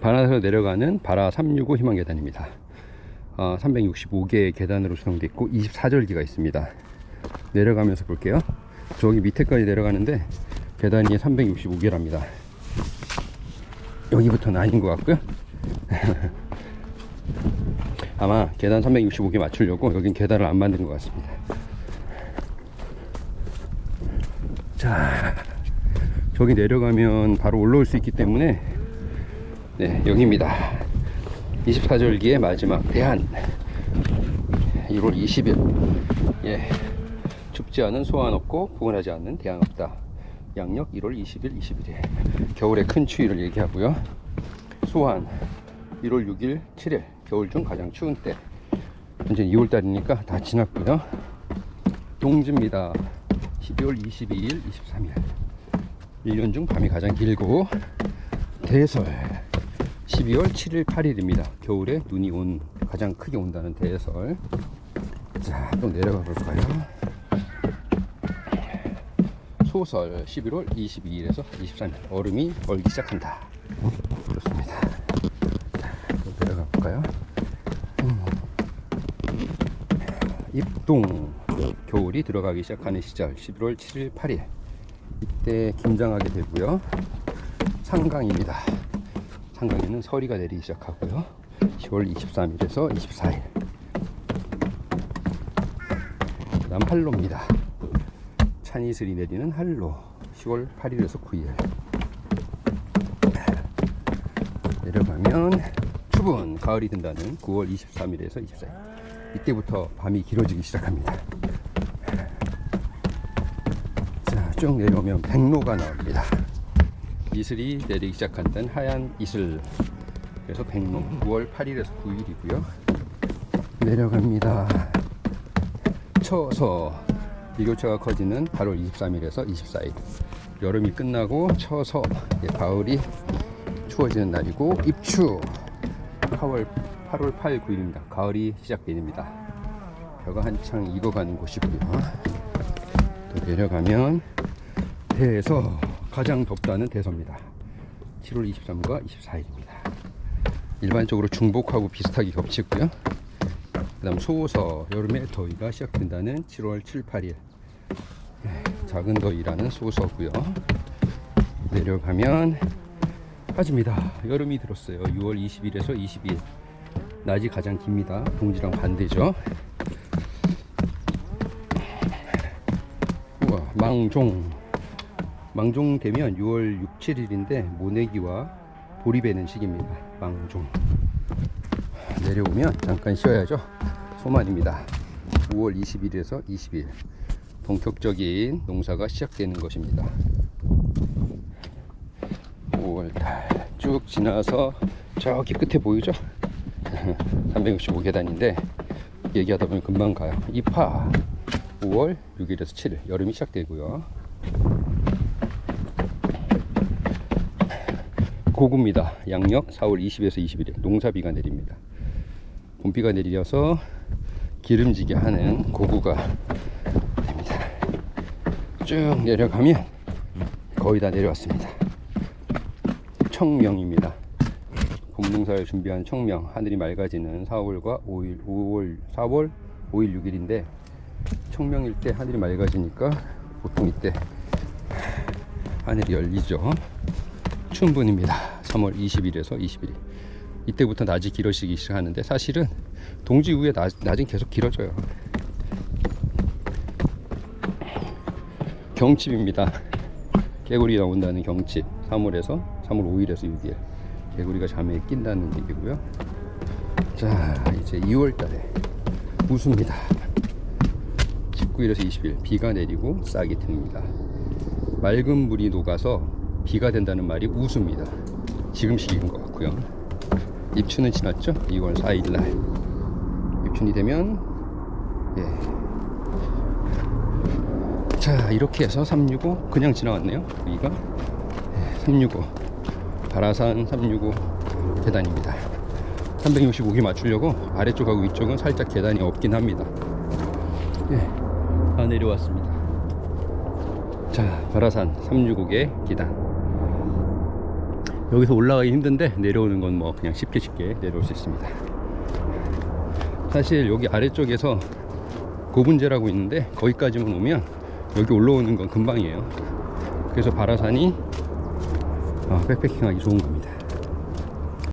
바라에서 내려가는 바라 365 희망 계단입니다. 어, 365개의 계단으로 구성되어 있고 24절기가 있습니다. 내려가면서 볼게요. 저기 밑에까지 내려가는데 계단이 365개랍니다. 여기부터는 아닌 것 같고요. 아마 계단 365개 맞추려고 여긴 계단을 안 만든 것 같습니다. 자, 저기 내려가면 바로 올라올 수 있기 때문에 네, 여기입니다. 24절기의 마지막 대한 1월 20일 예, 춥지 않은 소환 없고 포근하지 않는 대안 없다. 양력 1월 20일 21일 겨울의 큰 추위를 얘기하고요. 소환 1월 6일 7일 겨울 중 가장 추운 때 현재 2월 달이니까 다 지났고요. 동지입니다. 12월 22일 23일 1년 중 밤이 가장 길고 대설 12월 7일 8일입니다. 겨울에 눈이 온 가장 크게 온다는 대설. 자, 또 내려가 볼까요? 소설 11월 22일에서 23일 얼음이 얼기 시작한다. 그렇습니다. 자, 또 내려가 볼까요? 음. 입동 겨울이 들어가기 시작하는 시절 11월 7일 8일 이때 김장하게 되고요. 상강입니다. 상강에는 서리가 내리기 시작하고요. 10월 23일에서 24일. 그 다음 한로입니다. 찬이슬이 내리는 한로. 10월 8일에서 9일. 내려가면 추분, 가을이 든다는 9월 23일에서 24일. 이때부터 밤이 길어지기 시작합니다. 자, 쭉 내려오면 백로가 나옵니다. 이슬이 내리기 시작한다는 하얀 이슬. 그래서 백로 9월 8일에서 9일이고요. 내려갑니다. 쳐서. 일교차가 커지는 8월 23일에서 24일. 여름이 끝나고 쳐서 가을이 추워지는 날이고 입추. 8월 8월 8, 9일입니다. 가을이 시작됩니다. 벼가 한창 익어가는 곳이고요. 또 내려가면 대에서 가장 덥다는 대서입니다. 7월 23일과 24일입니다. 일반적으로 중복하고 비슷하게 겹치고요. 그 다음 소서 여름의 더위가 시작된다는 7월 7, 8일 예, 작은 더위라는 소서고요. 내려가면 빠집니다. 여름이 들었어요. 6월 20일에서 22일 낮이 가장 깁니다. 동지랑 반대죠. 우와, 망종 망종 되면 6월 6, 7일인데 모내기와 보리 베는 시기입니다. 망종. 내려오면 잠깐 쉬어야죠. 소만입니다. 5월 20일에서 20일. 본격적인 농사가 시작되는 것입니다. 5월달 쭉 지나서 저기 끝에 보이죠? 365계단인데 얘기하다 보면 금방 가요. 입하 5월 6일에서 7일 여름이 시작되고요. 고구입니다. 양력 4월 20에서 21일 농사비가 내립니다. 봄비가 내려서 기름지게 하는 고구가 됩니다. 쭉 내려가면 거의 다 내려왔습니다. 청명입니다. 봄농사를 준비한 청명 하늘이 맑아지는 4월과 5일 5월 4월 5일 6일인데 청명일 때 하늘이 맑아지니까 보통 이때 하늘이 열리죠. 춘분입니다. 3월 20일에서 21일. 이때부터 낮이 길어지기 시작하는데 사실은 동지 이후에 낮, 낮은 계속 길어져요. 경칩입니다. 개구리 나온다는 경칩. 3월에서 3월 5일에서 6일. 개구리가 잠에 낀다는 얘기고요. 자, 이제 2월 달에 우수입니다. 19일에서 20일 비가 내리고 싹이 듭니다. 맑은 물이 녹아서 비가 된다는 말이 우수입니다. 지금 시기인 것 같고요. 입춘은 지났죠? 2월 4일 날. 입춘이 되면 예. 자, 이렇게 해서 365 그냥 지나왔네요. 여기가 예, 365 바라산 365 계단입니다. 365개 맞추려고 아래쪽하고 위쪽은 살짝 계단이 없긴 합니다. 예, 다 내려왔습니다. 자, 바라산 365개 계단. 여기서 올라가기 힘든데 내려오는 건 뭐 그냥 쉽게 쉽게 내려올 수 있습니다. 사실 여기 아래쪽에서 고분제라고 있는데 거기까지만 오면 여기 올라오는 건 금방이에요. 그래서 바라산이 어, 백패킹하기 좋은 겁니다.